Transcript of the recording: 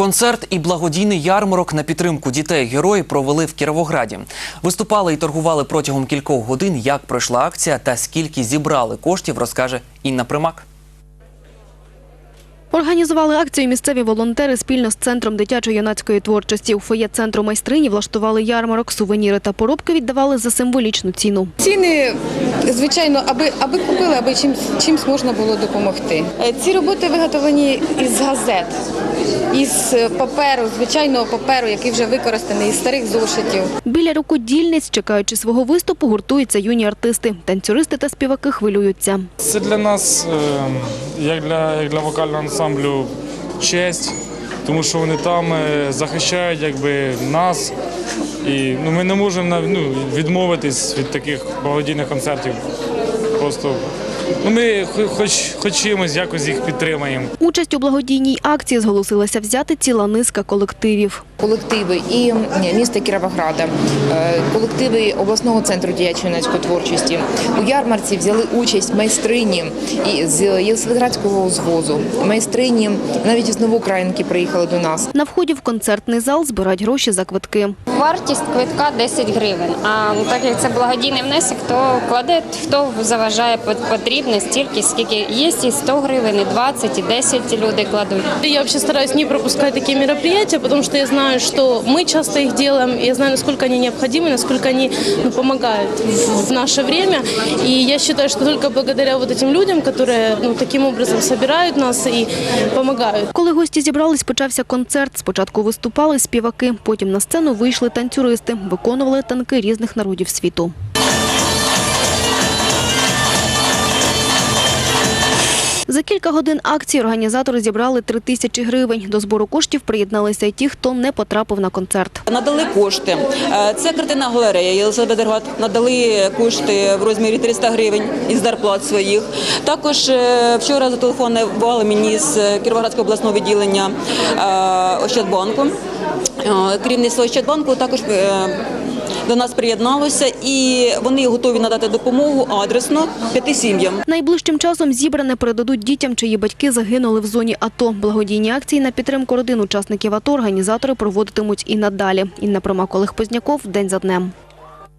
Концерт і благодійний ярмарок на підтримку дітей герої провели в Кіровограді. Виступали і торгували протягом кількох годин. Як пройшла акція та скільки зібрали коштів, розкаже Інна Примак. Організували акцію місцеві волонтери спільно з Центром дитячо-юнацької творчості. У фоє центру майстрині влаштували ярмарок, сувеніри та поробки віддавали за символічну ціну. Ціни, звичайно, аби, аби купили, аби чимсь, чимсь можна було допомогти. Е, Ці роботи виготовлені із газет, із паперу, звичайного паперу, який вже використаний, із старих зошитів. Біля рукодільниць, чекаючи свого виступу, гуртуються юні артисти. Танцюристи та співаки хвилюються. Це для нас, е, як для, як для вокального ансамблю, честь, тому що вони там е, захищають якби, нас. І ну, ми не можемо ну, відмовитись від таких благодійних концертів. Просто ну, ми хоч, хоч чимось якось їх підтримаємо. Участь у благодійній акції зголосилася взяти ціла низка колективів. колективи і міста Кіровограда, е, колективи обласного центру діячо-юнацької творчості. У ярмарці взяли участь майстрині з Єлисаветградського звозу, майстрині навіть із Новоукраїнки приїхали до нас. На вході в концертний зал збирають гроші за квитки. Вартість квитка 10 гривень. А так як це благодійний внесок, то кладе хто заважає пот- потрібне стільки, скільки є і 100 гривень, і 20, і 10 люди кладуть. Я вообще стараюсь не пропускать такие мероприятия, потому что я знаю, что мы часто их делаем, и я знаю, насколько они необходимы, насколько они ну, помогают в, в наше время. И я считаю, что только благодаря вот этим людям, которые ну, таким образом собирают нас и помогают. Коли гості зібрались, почався концерт. Спочатку виступали співаки, потім на сцену вийшли танцюристи, виконували танки різних народів світу. Кілька годин акції організатори зібрали три тисячі гривень. До збору коштів приєдналися й ті, хто не потрапив на концерт. Надали кошти. Е, Це картина галерея Єлисаветград. Надали кошти в розмірі 300 гривень із зарплат своїх. Також е, вчора зателефонували мені з Кіровоградського обласного відділення е, Ощадбанку. Керівництво Ощадбанку також до нас приєдналося і вони готові надати допомогу адресно п'яти сім'ям. Найближчим часом зібране передадуть дітям, чиї батьки загинули в зоні АТО. Благодійні акції на підтримку родин учасників АТО організатори проводитимуть і надалі. Інна Промак, Олег Позняков. День за днем.